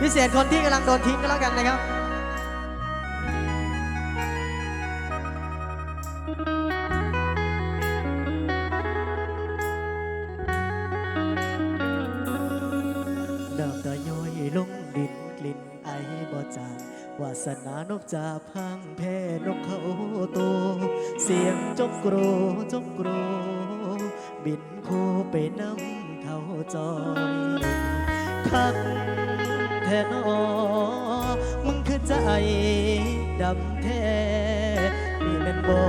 พิเศษคนที่กำลังโดนทิ้งก็แล้วกันนะครับน้ำตาย้อยลงดินกลิ่นไอบ่จางวาสนานกจาพังแพ้นกเขาโต เสียงจกโกรจกโกร บินโคไปน้ำเท่าจอยคัก แท้นอมึงคือใจดำแท้นี่แม่นบ่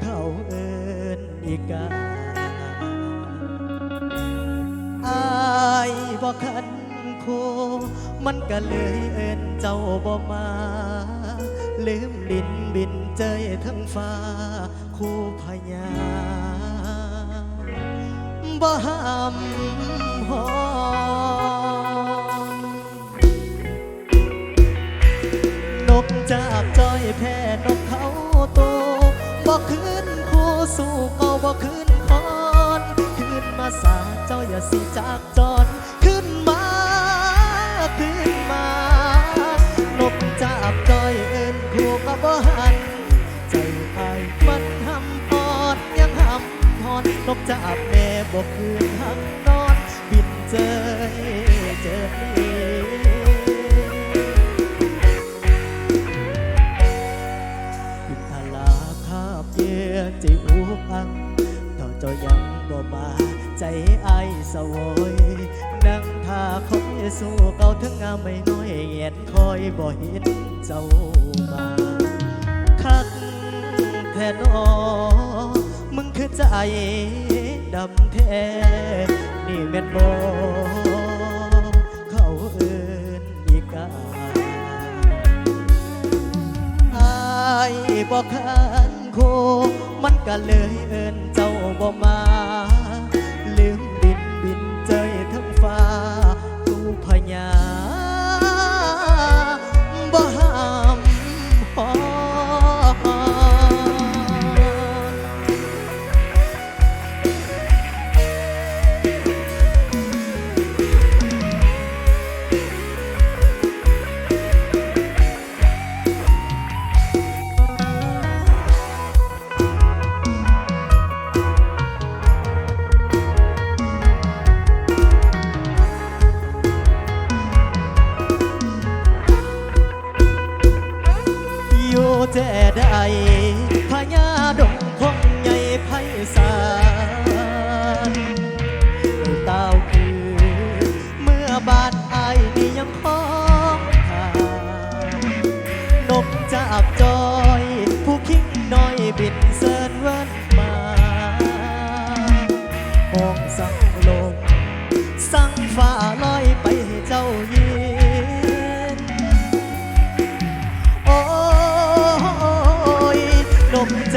เขาเอินอีกาอายบ่คันโคมันก็เลยเอินเจ้าบ่มา ลืมดินบินเจยทั้งฟ้า คู่พญาบ่ห้ามหอ บ่ขึ้นคู่สู้ก็บ่ขึ้นคอนขึ้นมาสาเจ้าอย่าสิจากจรขึ้นมาขึ้นมานกจับจอยเอินคู่กับบ่หันใจอายมันหำพอดยังหำพอดนกจับแม่บอกคืนหักนอนบินเจยเจอ เจ้าเจ้ายังบ่มาใจไอายสวยนั่งท่าคอยสู้เก่าถึงงามไม่น้อยเงียนคอยบ่เห็นเจ้ามาคักแท้นอมึงคือใจดำแท้นี่แม่นบ่เขาเอินอีกาอายบอกคันโคมันก็เลยเอินเจ้า บ่มา ลืมดินบินใจทั้งฟ้าตูพญา ญ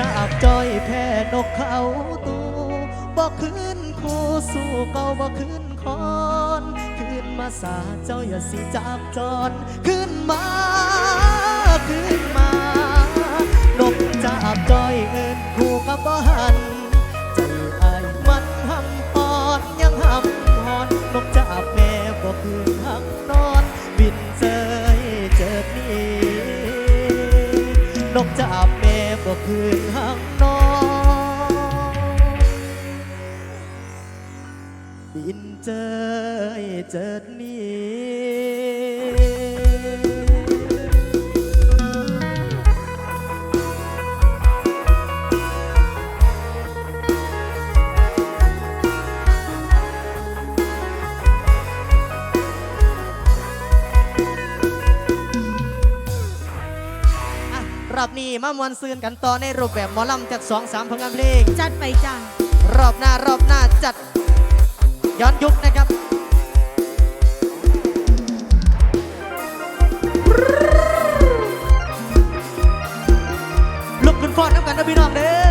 ากจอยแพ้นกเขาตูบ่ขึ้นคู่สู้เก่าบ่ขึ้นคอนขึ้นมาสาเจ้าอย่าสิจากจรขึ้นมาขึ้นมานกจะอากจอยเอินคู่กับบ่หันใจไอายมันหำอ่อนยังหำหอนนกจะอากแม่บ่คืนหักนอนบินเจยเจอนี่นกจับแม่บ่ คืนหักนอนบินเจอเจิดนี้ รอบนี้มามวนซืนกันต่อในรูปแบบหมอลำจากสองสามผลงานเพลง จัดไปจ้ารอบหน้ารอบหน้าจัด ย้อนยุคนะครับลุกขึ้นฟอดน้ำกันนะพี่น้องเด้อ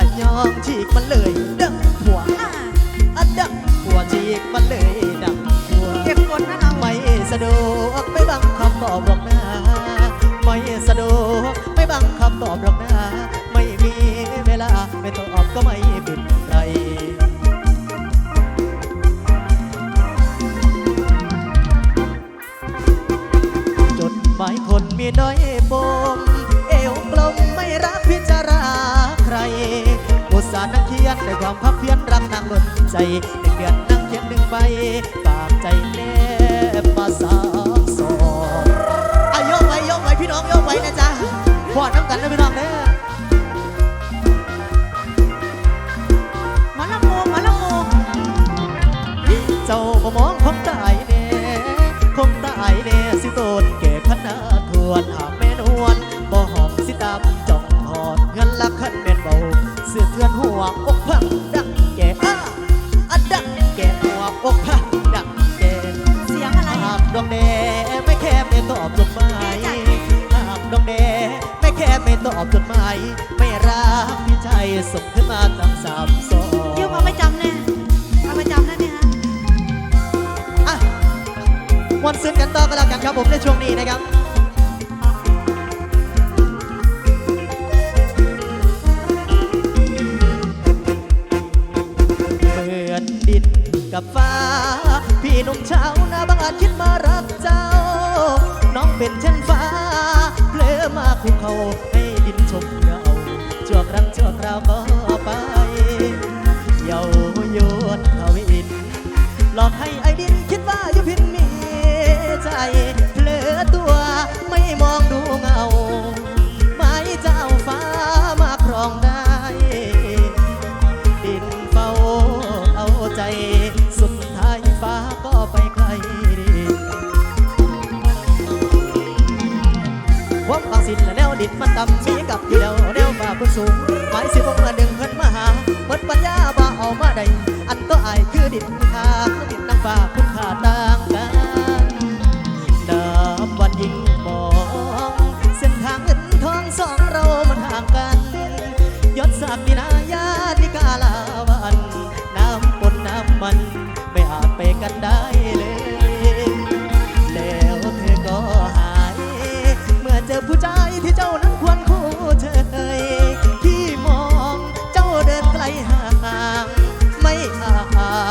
กันยอมฉีกมันเลย เด้อหัวอ่าอันเด้อหัวฉีกมันเลย ล้ ไม่รักพี่ใจส่งขึ้นมาตั้งสามสองยืมเอาไปจำแน่เอาไปจำได้ไหมฮะอะวันซึ้งกันต่อกันแล้วกันครับผมในช่วงนี้นะครับเหมือนดินกับฟ้า พี่หนุ่มเช้านาบางอาจคิดมารักเจ้า น้องเป็นเช่นฟ้าเพลอมาคุกเขา คราวก็ไปเยาวยนทวินหลอกให้ไอ้ดิน และแนวดินมันต่ำมีกับอยู่เดียวแนวฟ้าพื้นสูงหมายสิบเมื่อดึงเพิ่นมาหาเปิดปัญญาบ่เอามาได้อันก็อายคือดินค่าดินน้ำฟ้าคุณค่าต่างกันนับวันยิ่งมองเส้นทางเงินทองสองเรามันห่างกันยศศักดินายาธิกาลาวันน้ำปนน้ำมันไม่อาจไปกันได้เลยแล้วเธอก็หาย เมื่อเจอผู้ใจ ที่เจ้านั้นควรคู่เชยที่มองเจ้าเดินไกลห่างไม่อา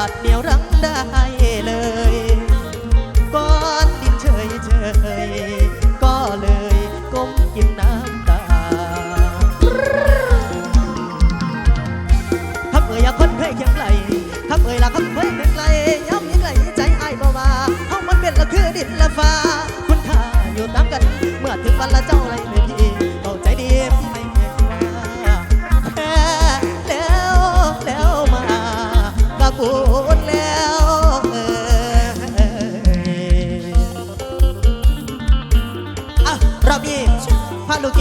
จเหนียวรั้งได้เลยก้อนดินเฉยเฉยๆก็เลยก้มกินน้ำตาคำเอ่ยอยากคนเคยเคียงไกลคำเอ่ยละคำเคยเคียงไกลย้ำยิ่งไกลใจอายบ่ว่าเฮามันเป็นละคือดินละฟ้าคุณค่าอยู่ตามกัน เมื่อถึงวันละเจ้าไร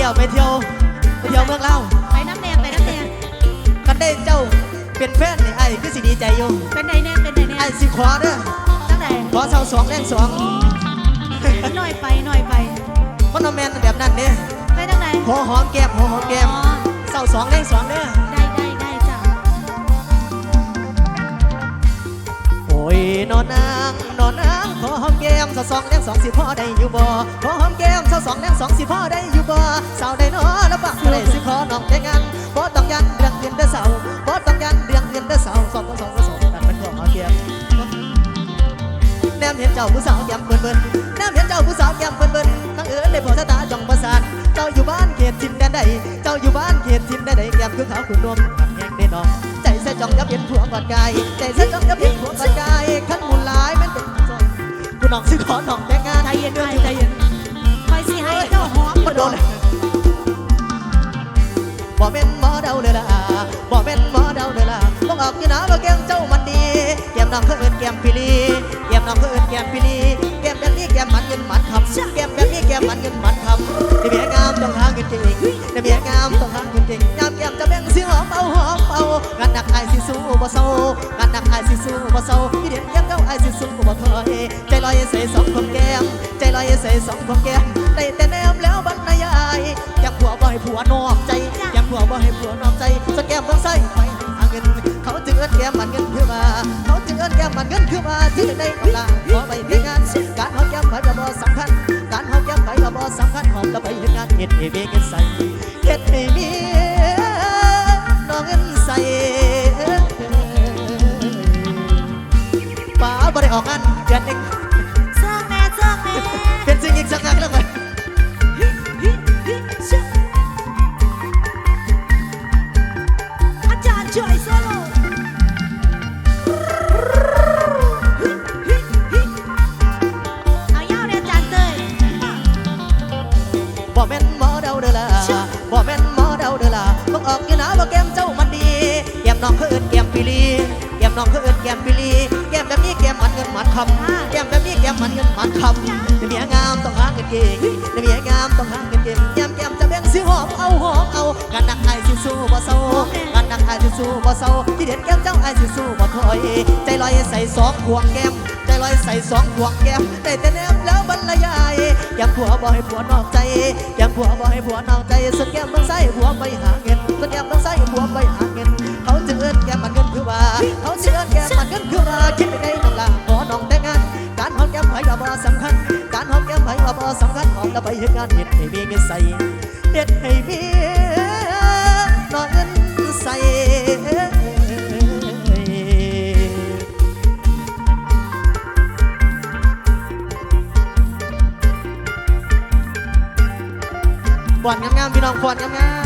ยวไปเที่ยวไปเที่ยวเมืองเล่าวไปน้ำแดงไปน้ำแดงกันได้เจ้าเป็นแฟนนี่ไอ้คือสิดีใจอยู่เป็นไดแน่เป็นไดแน่ไอ้สิขอเด้อตั้งแต่ขอเสาสองแรงสองหน่อยไปหน่อยไปมันเอาแมนแบบนั้นเนี่ยไปตั้งแต่หอหอมแก้มหอหอมแก้มอ๋อเสาสองแรงสองเด้อได้ได้ได้จ้ะโอ้ยนอนนางนอนนางขอหอมแก้มเสาสองแรงสองสิพ่อได้อยู่บ่ข อหอมแก้มสาวสองแรงสองสิพ่อได้อยู่บ่สาวได้นอแล้วปักอะไรสิขอน้องแต่งานบ่ต้องยันเรื่องเงินเด้อสาวบ่ต้องยันเรื่องเงินเด้อสาวสองสองสองกันมันขอหอมแก้มแนมเห็นเจ้าผู้สาวแก้มเบิ่นเบิ่นแนมเห็นเจ้าผู้สาวแก้มเบิ่นเบิ่นทั้งเอิญได้พอสตาจ้องประสานเจ้าอยู่บ้านเขตทินแดนใดเจ้าอยู่บ้านเขตทินแดนใดแก้มคือขาวคุณนวมหักแหงได้น้องใจใส่จ้องยับเห็นผัวกอดกายใจใส่ น้องก็เอิญแกมปิลีแกมน้องก็เอิญแกมปิลีแกมแบบนี้แกมมันเงินมันคำแกมแบบนี้แกมมันเงินมันคำในเมียงามต้องหาเงินจริงในเมียงามต้องหาเงินจริงยามแกมจะแบ่งเสียงหอมเอาหอมเอางานหนักไอซิสู้บ่เศร้างานหนักไอซิสู้บ่เศร้าที่เด่นแกมเก้าไอซิสู้บ่ถอยใจลอยใส่สองของแกมใจลอยใส่สองของแกมได้แต่แนมแล้วบรรยายแก้มผัวบ่ให้ผัวนอกใจแก้มผัวบ่ให้ผัวนอกใจสแกมต้องใส่ เงินคือมาที่ได้กำลางขอไปเพียงงานการหอมแก้มไปกระบอกสำคัญการหอมแก้มไปกระบอกสำคัญหอมกระไปเห็นงานเห็ดเห้เบเกใส่เห็ดให้มี มมันเงินมันคำเมียงามต้องหาเงินเก่งเมียงามต้องหาเงินเก่งแก้มแก้มจะแบ่งสิหอมเอาหอมเอางานนักไอ้สิสู้บ่เศร้างานนักไอ้สิสู้บ่เศร้าที่เด็ดแก้มเจ้าไอ้สิสู้บ่ถอย ใจลอยใส่สองพวงแก้มใจลอยใส่สองพวงแก้มได้แต่แนมแล้วบรรยายแก้มผัวบ่ให้ผัวนอกใจแก้มผัวบ่ให้ผัวนอกใจส่วนแก้มต้องใส่ผัวไปหาเงินส่วนแก้มต้องใส่ผัวไปหาเงินเขาจะเอิ้นแก้มมันเงินคือว่าเขาจะเอิ้นแก้มมันเงินคือว่าคิดไปได้น้องลา สำคัญ การหอมแก้มไผ่ว่าบ่สำคัญหอมแล้วไปเฮ็ดงานเฮ็ดให้มีเงินใส่เฮ็ดให้มีน้องเงินใส่ฟอนงามๆพี่น้องฟอนงาม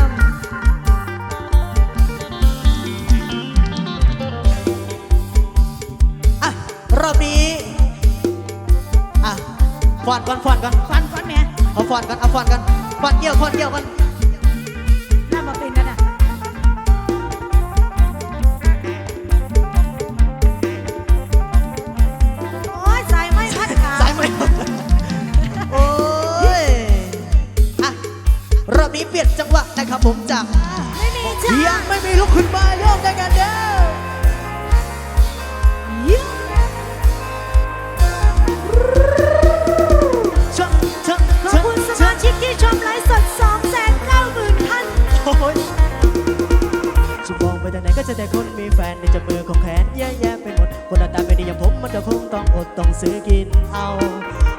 ฟอนก่อนฟอนก่อนฟันฟันแม่เอาฟอนก่อนเอาฟอนก่อนฟอนเกี่ยวฟอนเกี่ยวกันน่ มีแฟนในจับมือของแขนแย่ๆไปหมด คนหน้าตาไม่ดีอย่างผมมันก็คงต้องอดต้องซื้อกินเอา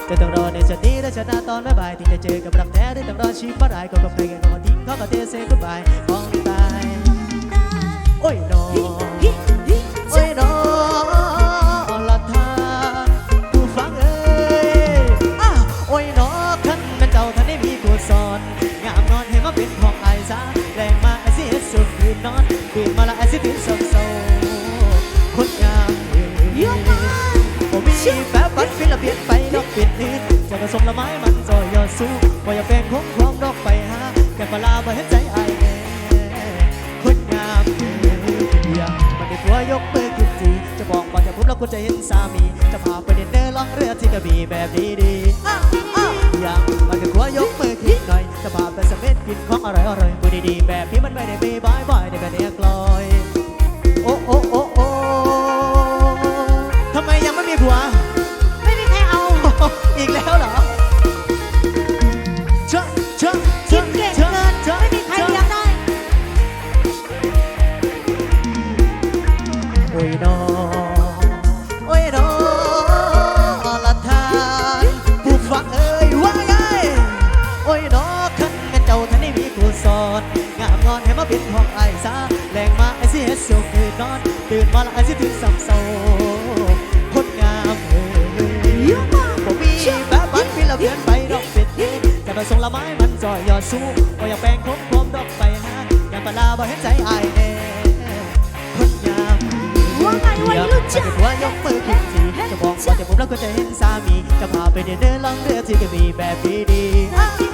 จะต้องรอในชาตินี้และชาติหน้าตอนบ่ายที่จะเจอกับรักแท้ที่ต้องรอชีพร้ายก็กับใครกันก็ทิ้งเขาก็เทเซกุดบายมองตาย โอ้ยน้อง นอนตื่นมาละไอ้สิตื่นเศร้าๆคนงามเยเยอะมากผมมีแฟบัดฟิลเปลี่ยนไปดอกเปลี่ยนอื่นจะผสมละไม้มันซอยยอดสู้บ่อยาแปลงคงความดอกไปหาแค่ปลาบ่เห็นใจไอ้แน่คนงามเอ้ยอยากมันได้ผัวยกมือขึ้นจีจะบอกว่าจะพูดแล้วคุณจะเห็นสามี จะพาไปเดินเดินล่องเรือที่กระบี่แบบดีๆ อ้าวอ้าวอยากมันได้ผัวยกมือขึ้นหน่อยจะพาไปสเม็ดกินของอร่อยอร่อยมือดีๆแบบนี้มันไม่ได้มีบ่อยๆได้แบบนี้ามงอนให้มาเป็นของไอ้ซาแรงมาไอ้สิเฮ็ดสุขคืนนอน ตื่นมาละไอ้สิถึงสำเศร้าคนงามเอ้ยเยอะมากผมมีแบบบันฟิลเพียนไปดอกเป็ดนี้จะมาส่งละไม้มันจอยยอดสู้ก็อยากแปลงคมพรมดอกไปหาอยากปลาบ่เห็นใจไอายแน่คนงามว่าไงวัยรุ่นจะจ้าเป็นหัวยกมือขึ้นทีจะบอกว่าจะผมแล้วก็จะเห็นสามีจะพาไปเดินเดินลองเรือที่กระบี่แบบดีๆ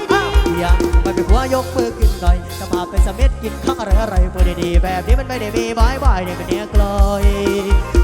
ยากมาเป็นหัวยกมือขึ้นหน่อยจะมาเป็นสเม็ดกินข้าวอะไรอะไรๆมือดีๆแบบนี้มันไม่ได้มีบายบายเนี่ยมันเนี้ยกลอย